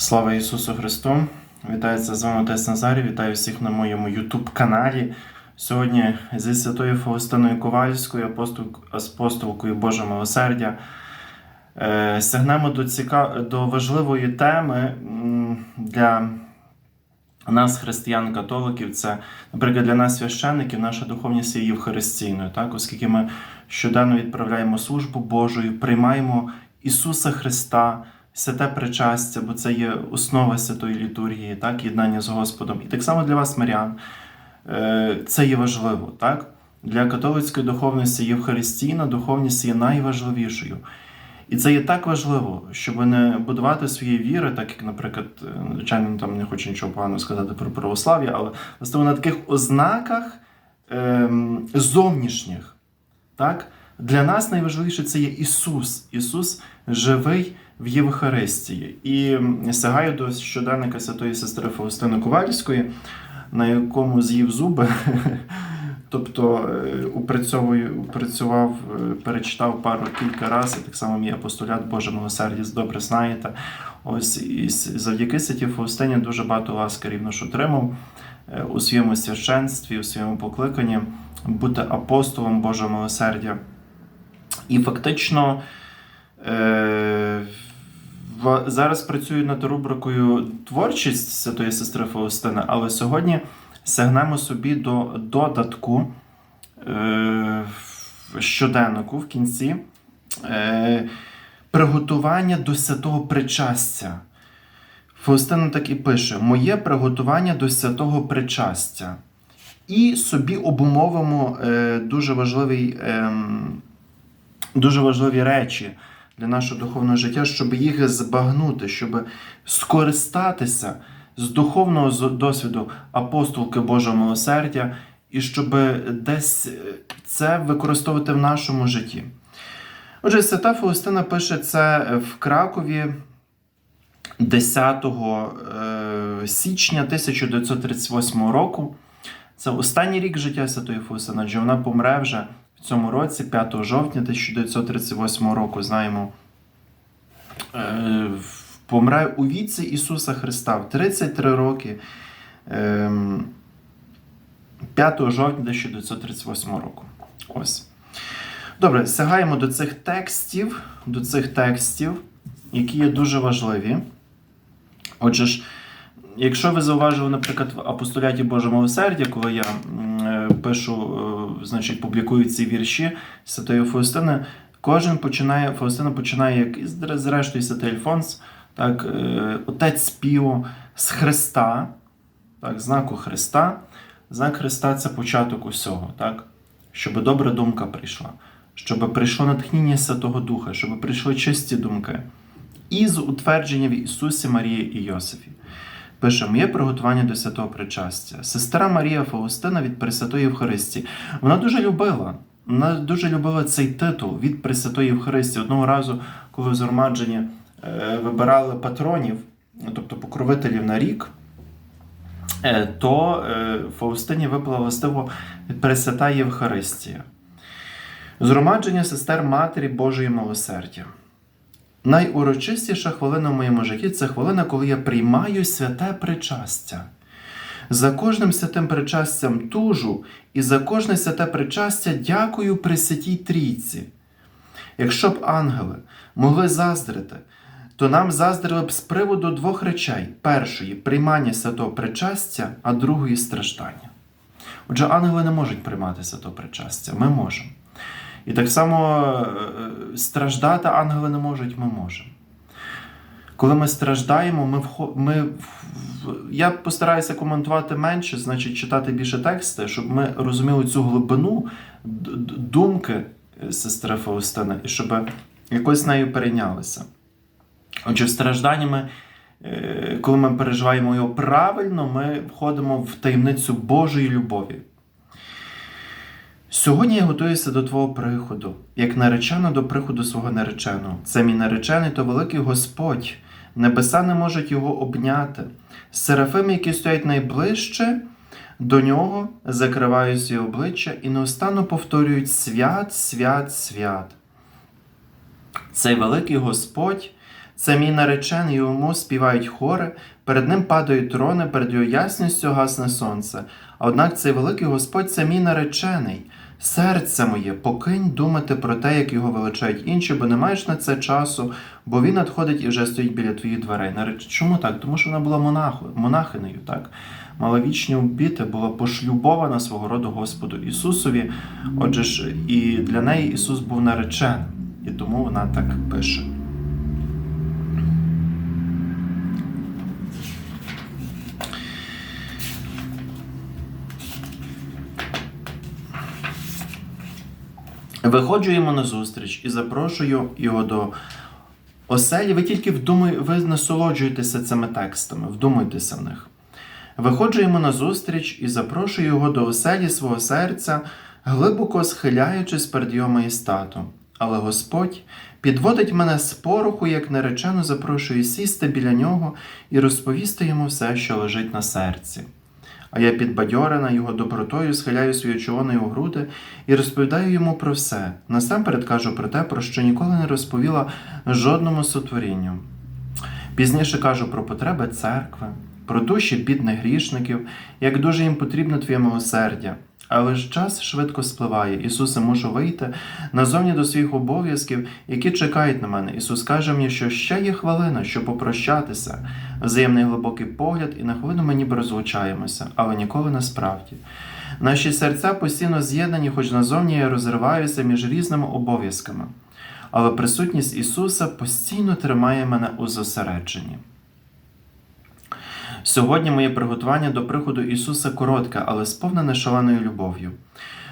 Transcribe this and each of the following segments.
Слава Ісусу Христу! Вітається з вами Отець Назарій, вітаю всіх на моєму YouTube каналі. Сьогодні зі святою Фаустиною Ковальською, апостол- апостолкою Божого милосердя, е, сягнемо до, ціка... до важливої теми для нас, християн-католиків. Це, наприклад, для нас, священників, наша духовність є євхаристійною, так? оскільки ми щоденно відправляємо службу Божою, приймаємо Ісуса Христа святе причастя, бо це є основа святої літургії, так, єднання з Господом. І так само для вас, Маріан, е, це є важливо. Так? Для католицької духовності Євхаристійна духовність є найважливішою. І це є так важливо, щоб не будувати свої віри, так як, наприклад, е, звичайно, там не хочу нічого поганого сказати про православ'я, але власне на таких ознаках ем, зовнішніх. Так? Для нас найважливіше це є Ісус. Ісус живий в Євхаристії. І сягаю до щоденника святої сестри Фаустини Ковальської, на якому з'їв зуби. Тобто е, упрацював, е, перечитав пару кілька разів, так само мій апостолят Боже милосердя добре знаєте. Ось і завдяки святі Фаустині дуже багато ласки рівно ж отримав е, у своєму священстві, у своєму покликанні бути апостолом Божого милосердя. І фактично е, в- зараз працюю над рубрикою Творчість Святої сестри Фаустини, але сьогодні сягнемо собі до додатку е, щоденнику в кінці е, приготування до святого причастя. Фаустина так і пише: Моє приготування до святого причастя. І собі обумовимо е, дуже важливий. ем, дуже важливі речі для нашого духовного життя, щоб їх збагнути, щоб скористатися з духовного досвіду апостолки Божого милосердя, і щоб десь е, це використовувати в нашому житті. Отже, свята Фаустина пише це в Кракові 10 е, січня 1938 року. Це останній рік життя Святої Фаустини, адже вона помре вже в цьому році, 5 жовтня 1938 року, знаємо, е, помре у віці Ісуса Христа в 33 роки. ем, 5 жовтня 1938 року. Ось. Добре, сягаємо до цих текстів, до цих текстів, які є дуже важливі. Отже ж, якщо ви зауважили, наприклад, в апостоляті Божого милосердя, коли я пишу, е, значить, публікую ці вірші Святої Фаустини, кожен починає, Фаустина починає, як і зре- зрештою Святий Альфонс, так, е, отець Піо з Христа, так, знаку Христа. Знак Христа це початок усього, так? щоб добра думка прийшла, щоб прийшло натхнення Святого Духа, щоб прийшли чисті думки. І з утвердження в Ісусі Марії і Йосифі. Пише моє приготування до святого причастя. Сестра Марія Фаустина від Пресвятої Євхаристії. Вона дуже любила. Вона дуже любила цей титул від Пресвятої Євхаристії. Одного разу, коли в згромадженні е, вибирали патронів, тобто покровителів на рік, е, то е, Фаустині випала властиво Пресвята Євхаристія. Згромадження сестер Матері Божої милосердя. Найурочистіша хвилина в моєму житті це хвилина, коли я приймаю святе причастя. За кожним святим причастям тужу, і за кожне святе причастя дякую Пресвятій Трійці. Якщо б ангели могли заздрити, то нам заздрили б з приводу двох речей: першої приймання святого причастя, а другої страждання. Отже, ангели не можуть приймати святого причастя, ми можемо. І так само е, страждати ангели не можуть, ми можемо. Коли ми страждаємо, ми, ми... я постараюся коментувати менше, значить читати більше тексти, щоб ми розуміли цю глибину думки е, сестри Фаустини, і щоб якось нею перейнялися. Отже, в стражданні ми, е, коли ми переживаємо його правильно, ми входимо в таємницю Божої любові. Сьогодні я готуюся до твого приходу, як наречена до приходу свого нареченого. Це мій наречений, то великий Господь. Небеса не можуть його обняти. Серафими, які стоять найближче до нього, закривають свої обличчя і неустанно повторюють свят, свят, свят. Цей великий Господь Це мій наречений, йому співають хори, перед ним падають трони, перед його ясністю гасне сонце. Однак цей великий Господь це мій наречений. Серце моє, покинь думати про те, як його величають інші, бо не маєш на це часу, бо він надходить і вже стоїть біля твоїх дверей. Чому так? Тому що вона була монаху, монахинею, так? Мала вічні обіти, була пошлюбована свого роду Господу Ісусові. Отже ж, і для неї Ісус був нареченим, і тому вона так пише. Виходжу йому на зустріч і запрошую його до оселі. Ви тільки вдумай, ви насолоджуєтеся цими текстами, вдумуйтеся в них. Виходжу йому на зустріч і запрошую його до оселі свого серця, глибоко схиляючись перед його маєстатом. Але Господь підводить мене з пороху, як наречено запрошує сісти біля нього і розповісти йому все, що лежить на серці. А я підбадьорена його добротою, схиляю свою чоло на його груди і розповідаю йому про все. Насамперед кажу про те, про що ніколи не розповіла жодному сотворінню. Пізніше кажу про потреби церкви, про душі бідних грішників, як дуже їм потрібно твоє милосердя. Але ж час швидко спливає. Ісусе, мушу вийти назовні до своїх обов'язків, які чекають на мене. Ісус каже мені, що ще є хвилина, щоб попрощатися. Взаємний глибокий погляд, і на хвилину ми ніби розлучаємося, але ніколи не справді. Наші серця постійно з'єднані, хоч назовні я розриваюся між різними обов'язками. Але присутність Ісуса постійно тримає мене у зосередженні. Сьогодні моє приготування до приходу Ісуса коротке, але сповнене шаленою любов'ю.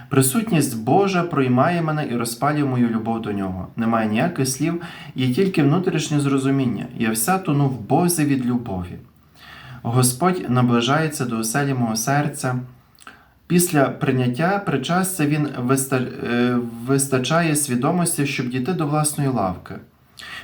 Присутність Божа проймає мене і розпалює мою любов до нього. Немає ніяких слів, є тільки внутрішнє зрозуміння. Я вся тону в Бозі від любові. Господь наближається до оселі мого серця. Після прийняття причастя він е, вистачає свідомості, щоб дійти до власної лавки.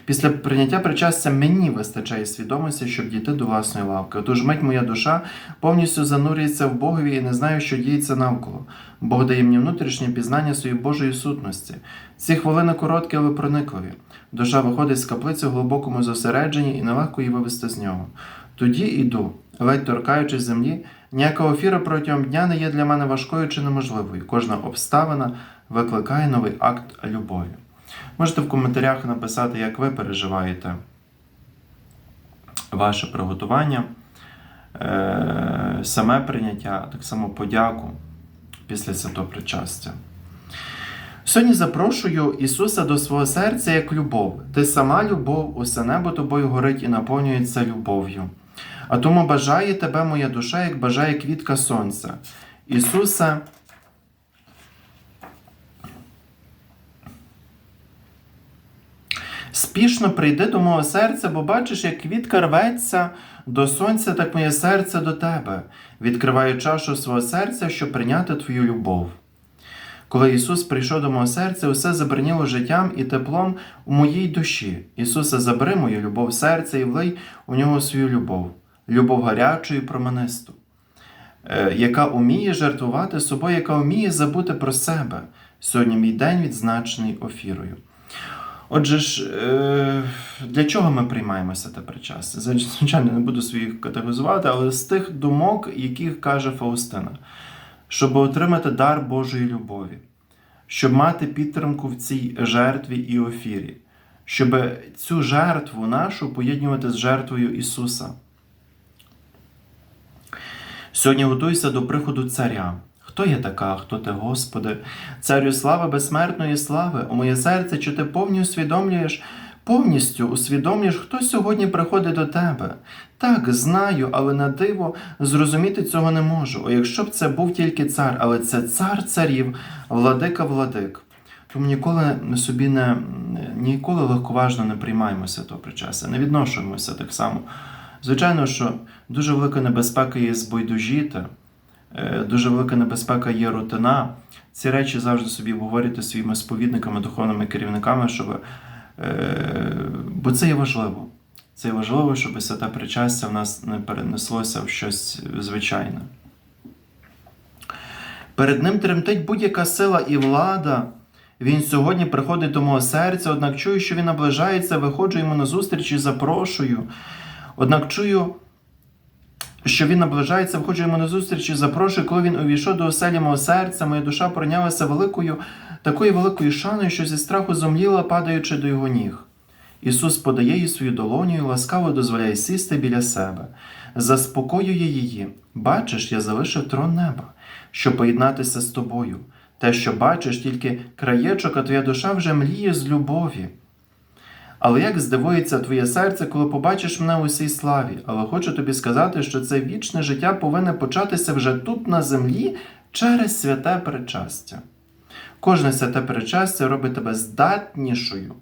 Після прийняття причастя мені вистачає свідомості, щоб дійти до власної лавки. Отож мить моя душа повністю занурюється в Богові і не знаю, що діється навколо. Бог дає мені внутрішнє пізнання своєї Божої сутності. Ці хвилини короткі, але проникливі. Душа виходить з каплиці в глибокому зосередженні і нелегко її вивести з нього. Тоді йду, ледь торкаючись землі, ніяка офіра протягом дня не є для мене важкою чи неможливою. Кожна обставина викликає новий акт любові. Можете в коментарях написати, як ви переживаєте ваше приготування, е, саме прийняття, так само подяку після святого причастя. Сьогодні запрошую Ісуса до свого серця як любов. Ти сама любов, усе небо тобою горить і наповнюється любов'ю. А тому бажає тебе моя душа, як бажає квітка сонця. Ісусе, спішно прийди до мого серця, бо бачиш, як квітка рветься до сонця, так моє серце до тебе. Відкриваю чашу свого серця, щоб прийняти твою любов. Коли Ісус прийшов до мого серця, усе забриніло життям і теплом у моїй душі. Ісусе, забери мою любов в серце і влий у нього свою любов, любов гарячу і променисту, е, яка уміє жертвувати собою, яка вміє забути про себе. Сьогодні мій день відзначений офірою. Отже ж, е, для чого ми приймаємося те причастя? Звичайно, не буду своїх категоризувати, але з тих думок, яких каже Фаустина, щоб отримати дар Божої любові, щоб мати підтримку в цій жертві і офірі, щоб цю жертву нашу поєднувати з жертвою Ісуса. Сьогодні готуйся до приходу царя. Хто є така, хто ти, Господи, царю слави безсмертної слави, у моє серце, чи ти повністю усвідомлюєш, повністю усвідомлюєш, хто сьогодні приходить до тебе. Так, знаю, але на диво зрозуміти цього не можу. О, якщо б це був тільки цар, але це цар царів, владика владик. Тому ніколи собі не ніколи легковажно не приймаємося того причастя, не відношуємося так само. Звичайно, що дуже велика небезпека є збойдужіти. Е, Дуже велика небезпека є рутина. Ці речі завжди собі говорити своїми сповідниками, духовними керівниками, щоб, е, бо це є важливо. Це є важливо, щоб святе причастя в нас не перенеслося в щось звичайне. Перед ним тремтить будь-яка сила і влада. Він сьогодні приходить до мого серця, однак чую, що він наближається, виходжу йому на зустріч і запрошую. Однак чую, що він наближається, виходжу йому на зустріч і запрошую, коли він увійшов до оселі мого серця, моя душа пройнялася великою, такою великою шаною, що зі страху зомліла, падаючи до його ніг. Ісус подає їй свою долоню і ласкаво дозволяє сісти біля себе, заспокоює її. Бачиш, я залишив трон неба, щоб поєднатися з тобою. Те, що бачиш, тільки краєчок, а твоя душа вже мліє з любові. Але як здивується твоє серце, коли побачиш мене у цій славі? Але хочу тобі сказати, що це вічне життя повинне початися вже тут, на землі, через святе причастя. Кожне святе причастя робить тебе здатнішою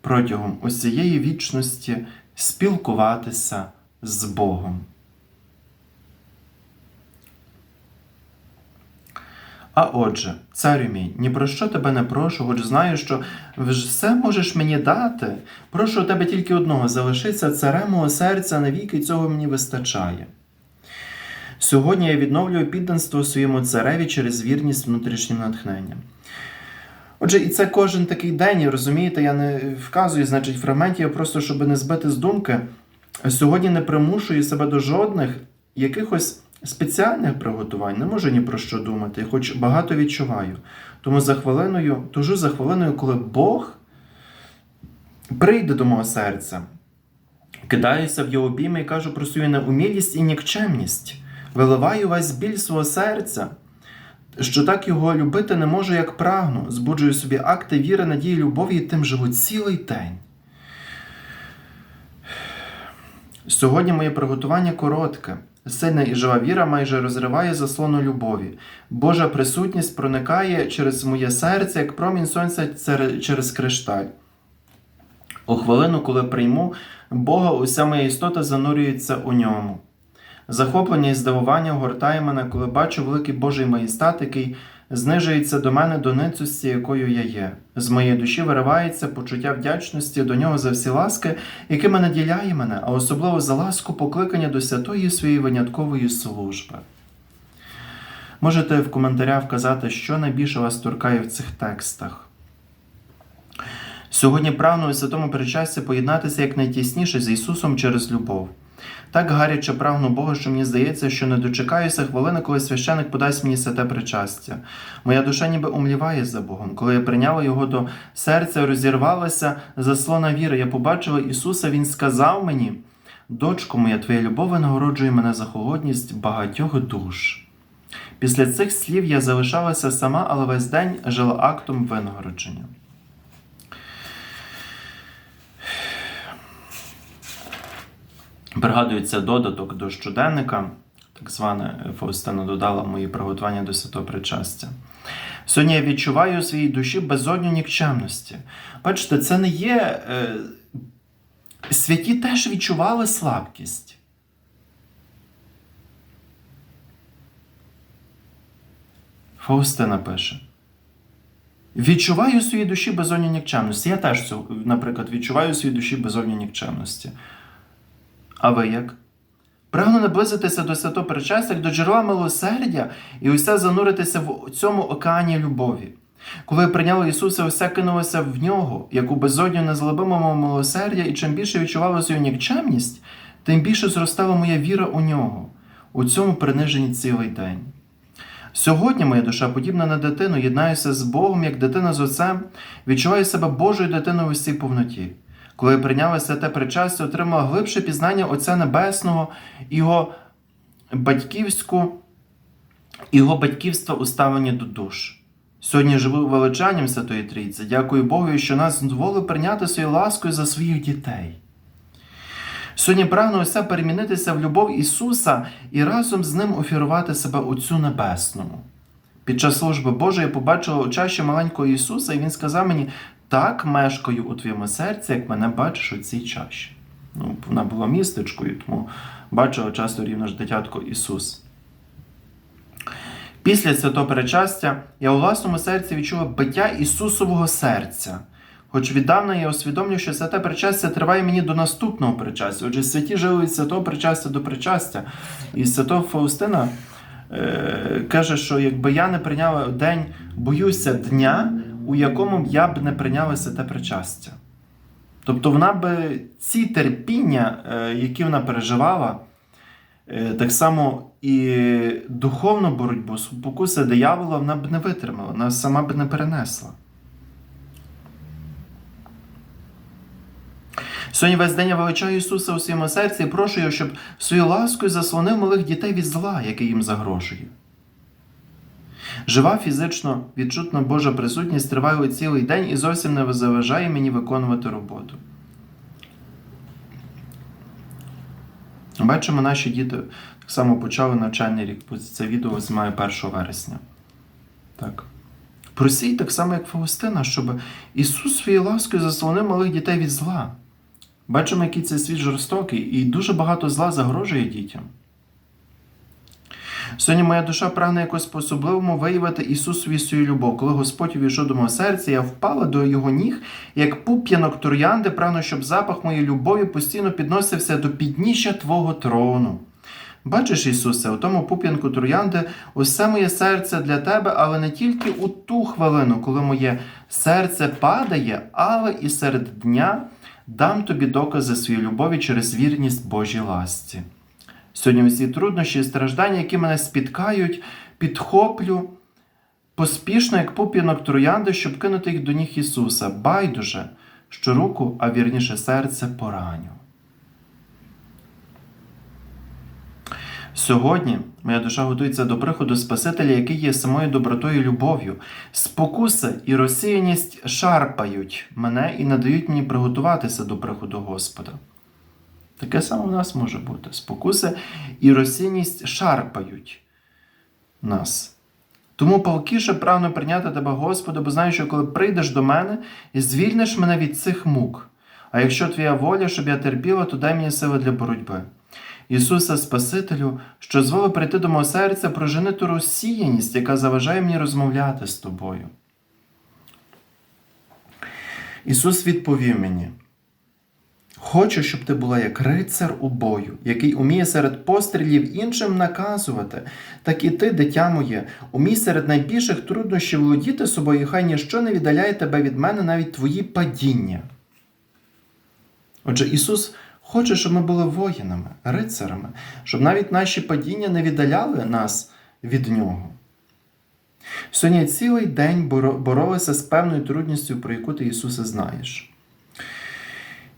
протягом усієї вічності спілкуватися з Богом. А отже, царю мій, ні про що тебе не прошу, хоч знаю, що все можеш мені дати. Прошу тебе тільки одного залишися царем мого серця навіки цього мені вистачає. Сьогодні я відновлюю підданство своєму цареві через вірність внутрішнім натхненням. Отже, і це кожен такий день, розумієте, я не вказую, значить, фрагментів, просто щоб не збити з думки. Сьогодні не примушую себе до жодних якихось спеціальних приготувань, не можу ні про що думати, хоч багато відчуваю. Тому за хвилиною, тужу за хвилиною, коли Бог прийде до мого серця, кидаюся в його обійми і кажу про свою неумілість і нікчемність, виливаю весь біль свого серця. Що так його любити не можу, як прагну, збуджую собі акти віри, надії, любові і тим живу цілий день. Сьогодні моє приготування коротке. Сильна і жива віра майже розриває заслону любові. Божа присутність проникає через моє серце, як промінь сонця через кришталь. У хвилину, коли прийму Бога, уся моя істота занурюється у ньому. Захоплення і здивування огортає мене, коли бачу великий Божий маєстат, який знижується до мене до ницості, якою я є. З моєї душі виривається почуття вдячності до нього за всі ласки, якими наділяє мене, а особливо за ласку покликання до святої своєї виняткової служби. Можете в коментарях вказати, що найбільше вас торкає в цих текстах. Сьогодні прагну у святому причасті поєднатися якнайтісніше з Ісусом через любов. Так гаряче прагну Бога, що мені здається, що не дочекаюся хвилини, коли священик подасть мені святе причастя. Моя душа ніби умліває за Богом. Коли я прийняла його до серця, розірвалася заслона віри. Я побачила Ісуса, Він сказав мені: дочко моя, твоя любов винагороджує мене за холодність багатьох душ. Після цих слів я залишалася сама, але весь день жила актом винагородження. Пригадується додаток до щоденника, так зване Фаустина додала мої приготування до святого причастя. Сьогодні я відчуваю у своїй душі безодню нікчемності. Бачите, це не є. Е, святі теж відчували слабкість. Фаустина пише. Відчуваю у своїй душі безодню нікчемності. Я теж, наприклад, відчуваю у своїй душі безодню нікчемності. А ви як? Прагну наблизитися до святого причастя, як до джерела милосердя і усе зануритися в цьому океані любові. Коли я прийняла Ісуса, усе кинулося в нього, як у безодню незлобимого милосердя, і чим більше відчувала свою нікчемність, тим більше зростала моя віра у нього, у цьому приниженні цілий день. Сьогодні моя душа, подібна на дитину, єднаюся з Богом, як дитина з отцем, відчуваю себе Божою дитиною у всій повноті. Коли я прийняла святе причастя, отримала глибше пізнання Отця Небесного, його батьківську, його батьківства у ставленні до душ. Сьогодні живу величанням Святої Трійці. Дякую Богу, що нас дозволив прийняти своєю ласкою за своїх дітей. Сьогодні прагну усе перемінитися в любов Ісуса і разом з Ним офірувати себе Отцю Небесному. Під час служби Божої я побачила очаще маленького Ісуса, і Він сказав мені: так мешкаю у твоєму серці, як мене бачиш у цій чаші. Ну, Вона була містечкою, тому бачила часто рівно ж дитятко Ісус. Після святого перечастя я у власному серці відчула биття Ісусового серця. Хоч віддавна я усвідомлюю, що святе причастя триває мені до наступного причастя. Отже, святі жили від святого причастя до причастя. І святого Фаустина е, каже, що якби я не прийняла день, боюся дня, у якому я б не прийняла святе причастя. Тобто вона би ці терпіння, е, які вона переживала, е, так само і духовну боротьбу, спокуси диявола, вона б не витримала, вона сама б не перенесла. Сьогодні весь день я величаю Ісуса у своєму серці і прошу його, щоб своєю ласкою заслонив малих дітей від зла, яке їм загрожує. Жива фізично відчутна Божа присутність триває цілий день і зовсім не заважає мені виконувати роботу. Бачимо, наші діти так само почали навчальний рік, це відео знімаю 1 вересня. Так. Просій так само, як Фаустина, щоб Ісус своєю ласкою заслонив малих дітей від зла. Бачимо, який цей світ жорстокий, і дуже багато зла загрожує дітям. Сьогодні моя душа прагне якось по-особливому виявити Ісусові свою любов. Коли Господь увійшов до мого серця, я впала до його ніг, як пуп'янок троянди, прагну, щоб запах моєї любові постійно підносився до підніжжя Твого трону. Бачиш, Ісусе, у тому пуп'янку троянди усе моє серце для Тебе, але не тільки у ту хвилину, коли моє серце падає, але і серед дня дам тобі докази своєї любові через вірність Божій ласці. Сьогодні усі труднощі і страждання, які мене спіткають, підхоплю поспішно, як пуп'янок троянди, щоб кинути їх до ніг Ісуса. Байдуже, що руку, а вірніше серце пораню. Сьогодні моя душа готується до приходу Спасителя, який є самою добротою і любов'ю. Спокуси і розсіяність шарпають мене і не дають мені приготуватися до приходу Господа. Таке саме в нас може бути. Спокуси і розсіяність шарпають нас. Тому палкіше прагну прийняти тебе, Господи, бо знаю, що коли прийдеш до мене і звільниш мене від цих мук. А якщо твоя воля, щоб я терпіла, то дай мені сили для боротьби. Ісусе Спасителю, що зволив прийти до мого серця, прожени ту розсіяність, яка заважає мені розмовляти з тобою. Ісус відповів мені: Хочу, щоб ти була як рицар у бою, який уміє серед пострілів іншим наказувати, так і ти, дитя моє, умій серед найбільших труднощів володіти собою, хай ніщо не віддаляє тебе від мене, навіть твої падіння. Отже, Ісус хоче, щоб ми були воїнами, рицарами, щоб навіть наші падіння не віддаляли нас від Нього. Сьогодні цілий день боролися з певною трудністю, про яку ти Ісусе знаєш.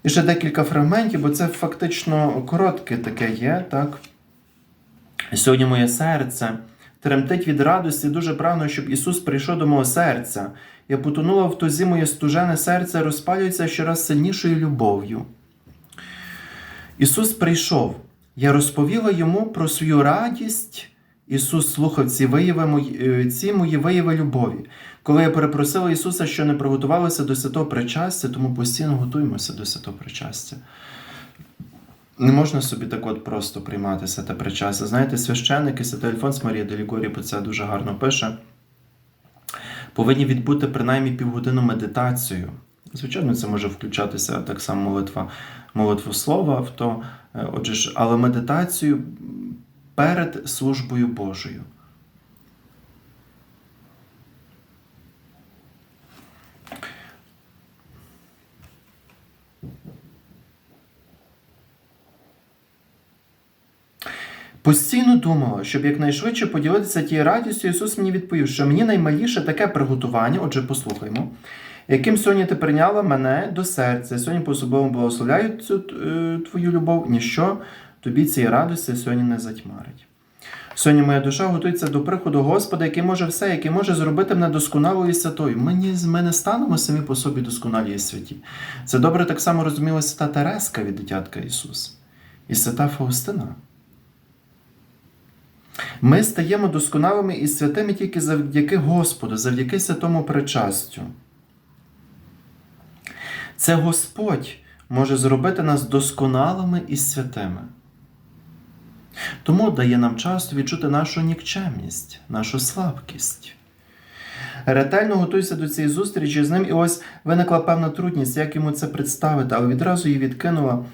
І ще декілька фрагментів, бо це фактично коротке таке є. так? Сьогодні моє серце тремтить від радості, дуже прагну, щоб Ісус прийшов до мого серця. Я потонула в тузі моє стужене серце, розпалюється щораз сильнішою любов'ю. Ісус прийшов. Я розповіла йому про свою радість. Ісус слухав ці вияви мої, ці мої вияви любові. Коли я перепросила Ісуса, що не приготувалися до святого причастя, тому постійно готуємося до святого причастя. Не можна собі так от просто приймати святе причастя. Знаєте, священники, святий Альфонс Марія Делігорі про це дуже гарно пише. Повинні відбути принаймні півгодину медитацію. Звичайно, це може включатися так само молитва, молитву слова, то, отже ж, але медитацію перед службою Божою. Постійно думала, щоб якнайшвидше поділитися тією радістю, Ісус мені відповів, що мені наймаліше таке приготування, отже, послухаймо, яким сьогодні ти прийняла мене до серця. Сьогодні по особливому благословляю цю е, твою любов, ніщо тобі цієї радості сьогодні не затьмарить. Сьогодні моя душа готується до приходу Господа, який може все, який може зробити мене досконалою і святою. Ми, ми не станемо самі по собі досконалі і святі. Це добре так само розуміла свята Тереска від дитятка Ісус і свята Фаустина. Ми стаємо досконалими і святими тільки завдяки Господу, завдяки святому причастю. Це Господь може зробити нас досконалими і святими. Тому дає нам часто відчути нашу нікчемність, нашу слабкість. Ретельно готуйся до цієї зустрічі з ним, і ось виникла певна трудність, як йому це представити, але відразу її відкинула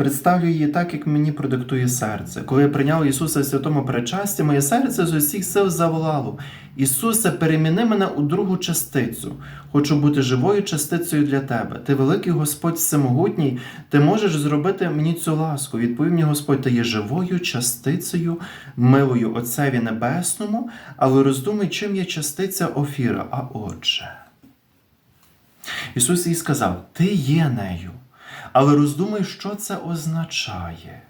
Представлю її так, як мені продиктує серце. Коли я прийняв Ісуса в святому причасті, моє серце з усіх сил заволало. Ісусе, переміни мене у другу частицю. Хочу бути живою частицею для тебе. Ти великий Господь всемогутній, ти можеш зробити мені цю ласку. Відповів мені Господь, ти є живою частицею, милою Отцеві Небесному, але роздумай, чим є частиця Офіра. А отже. Ісус їй сказав: Ти є нею, але роздумай, що це означає.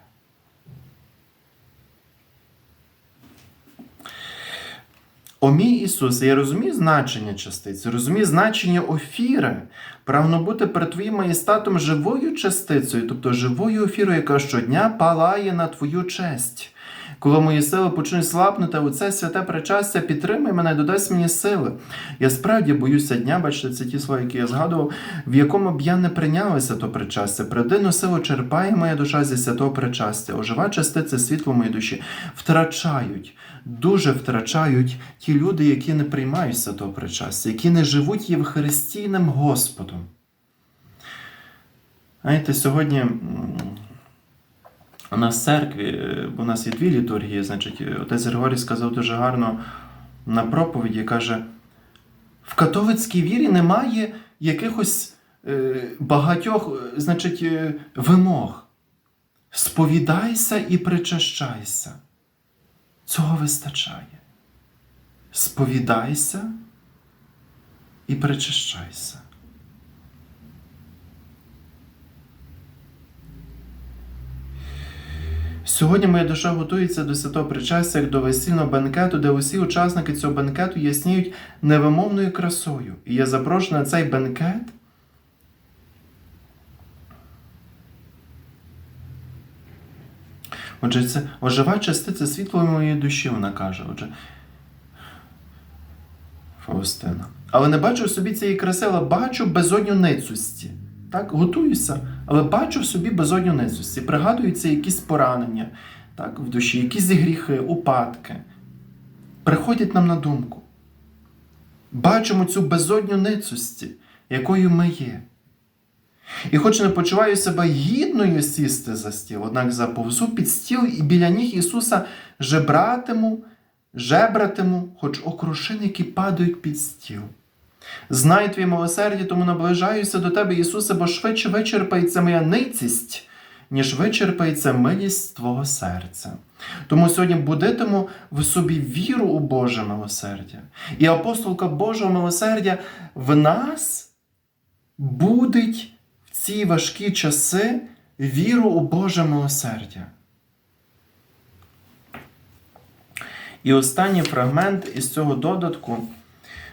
О мій Ісус, я розумію значення частиці, розумію значення офіри. Прагну бути перед Твоїм маєстатом живою частицею, тобто живою офірою, яка щодня палає на Твою честь. Коли мої сили почнуть слабнути, оце святе причастя підтримай мене, додасть мені сили. Я справді боюся дня, бачите, це ті слова, які я згадував, в якому б я не прийнялася то причастя. Придину силу черпає моя душа зі святого причастя. Ожива частиця світло моєї душі втрачають, дуже втрачають ті люди, які не приймають святого причастя, які не живуть Євхаристійним Господом. Знаєте, сьогодні. У нас в церкві, е, бо у нас є дві літургії, значить, е, отець Григорій сказав дуже гарно на проповіді, каже: в католицькій вірі немає якихось е, багатьох значить, вимог. Сповідайся і причащайся. Цього вистачає. Сповідайся і причащайся. Сьогодні моя душа готується до святого причастя як до весільного бенкету, де усі учасники цього бенкету ясніють невимовною красою. І я запрошую на цей бенкет. Отже, це ожива частиця світло моєї душі, вона каже. Отже, Фаустина. Але не бачу собі цієї краси, але бачу безодню ницості. Так, готуюся, але бачу в собі безодню ницості. Пригадуються якісь поранення так, в душі, якісь гріхи, упадки. Приходять нам на думку. Бачимо цю безодню ницості, якою ми є. І хоч не почуваю себе гідною сісти за стіл, однак заповзу під стіл і біля ніг Ісуса жебратиму, жебратиму, хоч окрушини, які падають під стіл. Знай твій милосердя, тому наближаюся до тебе, Ісусе, бо швидше вичерпається моя ницість, ніж вичерпається милість Твого серця. Тому сьогодні будитиму в собі віру у Боже милосердя. І апостолка Божого милосердя в нас будить в ці важкі часи віру у Боже милосердя. І останній фрагмент із цього додатку.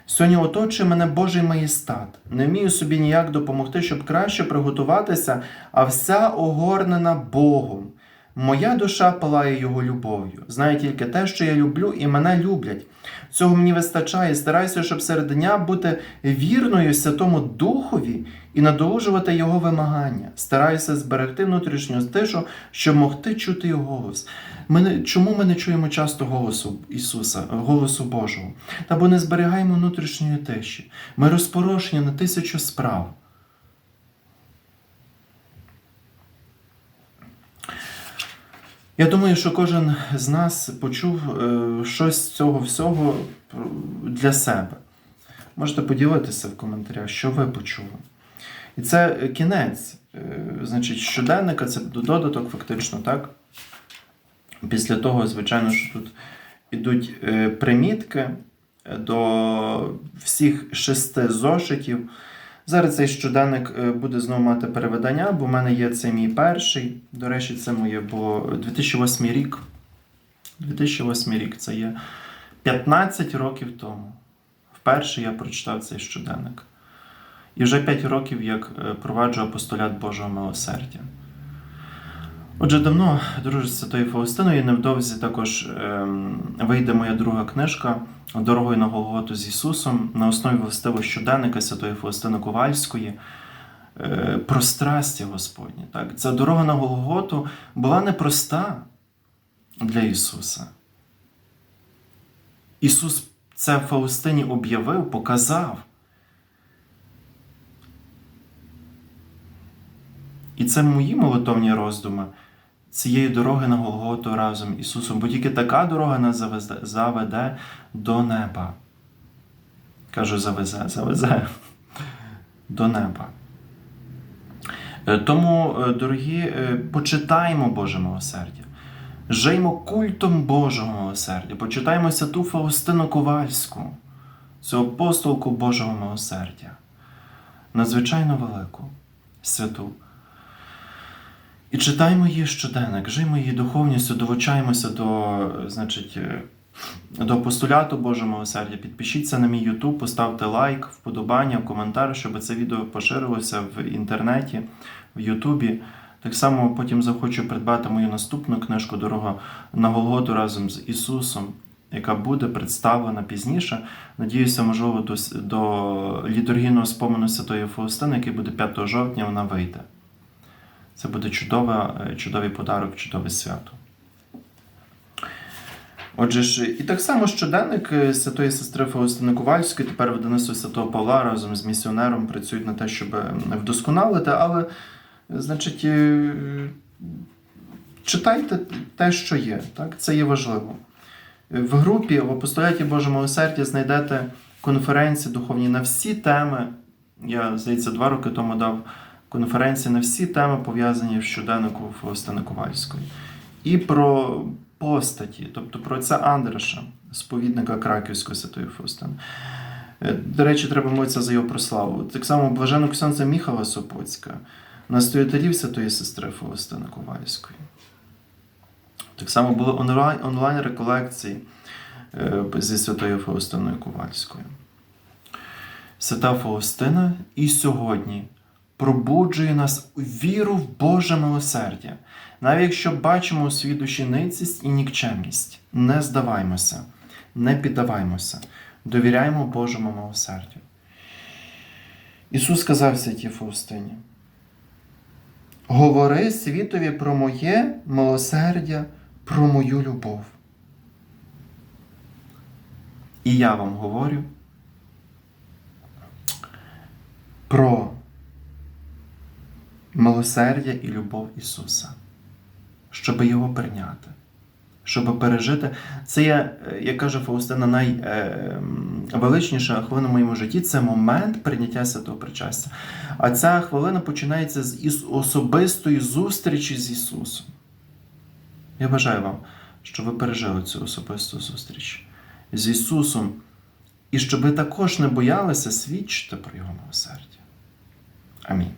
Сьогодні оточує мене Божий маєстат. Не вмію собі ніяк допомогти, щоб краще приготуватися, а вся огорнена Богом. Моя душа палає його любов'ю. Знає тільки те, що я люблю, і мене люблять. Цього мені вистачає. Стараюся, щоб серед дня бути вірною Святому Духові і надолужувати його вимагання. Стараюся зберегти внутрішню тишу, щоб могти чути його голос. Ми не, чому ми не чуємо часто голосу Ісуса, голосу Божого? Та бо не зберігаємо внутрішньої тиші. Ми розпорошені на тисячу справ. Я думаю, що кожен з нас почув е, щось з цього всього для себе. Можете поділитися в коментарях, що ви почули. І це кінець. Е, Значить, щоденника це додаток, фактично, так? Після того, звичайно, що тут ідуть е, примітки до всіх шести зошитів. Зараз цей щоденник е, буде знову мати переведення, бо в мене є це мій перший. До речі, це моє було 2008 рік. 2008 рік це є 15 років тому. Вперше я прочитав цей щоденник. І вже 5 років як е, проваджу апостолят Божого милосердя. Отже, давно дружу з Святою Фаустиною, і невдовзі також ем, вийде моя друга книжка Дорогою на Голготу з Ісусом на основі властивого щоденника Святої Фаустини Ковальської е, про страсті Господні. Так? Ця дорога на Голготу була непроста для Ісуса. Ісус це Фаустині об'явив, показав. І це мої молитовні роздуми цієї дороги на Голготу разом з Ісусом, бо тільки така дорога нас заведе, заведе до неба. Кажу, завезе, завезе до неба. Е, Тому, е, дорогі, е, почитаймо Боже милосердя. Жиймо культом Божого милосердя. Почитаймо святу Фаустину Ковальську, цю апостолку Божого милосердя. Надзвичайно велику, святу. І читаймо її щоденник, жиймо її духовністю, долучаємося до, значить, е, до апостоляту Божого милосердя. Підпишіться на мій YouTube, поставте лайк, вподобання, коментар, щоб це відео поширилося в інтернеті, в Ютубі. Так само потім захочу придбати мою наступну книжку Дорога на Голготу разом з Ісусом, яка буде представлена пізніше. Надіюся, можливо, до, до літургійного спомену Святої Фаустини, який буде 5 жовтня, вона вийде. Це буде чудова, е, чудовий подарок, чудове свято. Отже ж, і так само щоденник е, святої сестри Фаустини Ковальської, тепер видавництво Святого Павла разом з місіонером працюють на те, щоб е, вдосконалити, але, значить, читайте те, що є. Так? Це є важливо. В групі в апостоляті Боже милосердя знайдете конференції духовні на всі теми. Я, здається, два роки тому дав конференції на всі теми, пов'язані в щоденнику Фаустини Ковальської. І про постаті, тобто про отця Андреша, сповідника Краківської святої Фаустини. Е, До речі, треба молитися за його прославу. Так само блаженого Ксьонця Міхала Сопоцька, настоятелів святої сестри Фаустини Ковальської. Так само були онлайн, онлайн реколекції е, зі святою Фаустиною Ковальською. Свята Фаустина і сьогодні пробуджує нас у віру в Боже милосердя. Навіть якщо бачимо у своїй душі ницість і нікчемність, не здаваймося, не піддаваймося, довіряємо Божому милосердю. Ісус сказав святій Фаустині: Говори світові про моє милосердя, про мою любов. І я вам говорю про милосердя і любов Ісуса, щоб його прийняти, щоб пережити. Це є, е, як каже Фаустина, найвеличніша хвилина в моєму житті це момент прийняття святого причастя. А ця хвилина починається з особистої зустрічі з Ісусом. Я бажаю вам, щоб ви пережили цю особисту зустріч з Ісусом, і щоб ви також не боялися свідчити про Його милосердя. Амінь.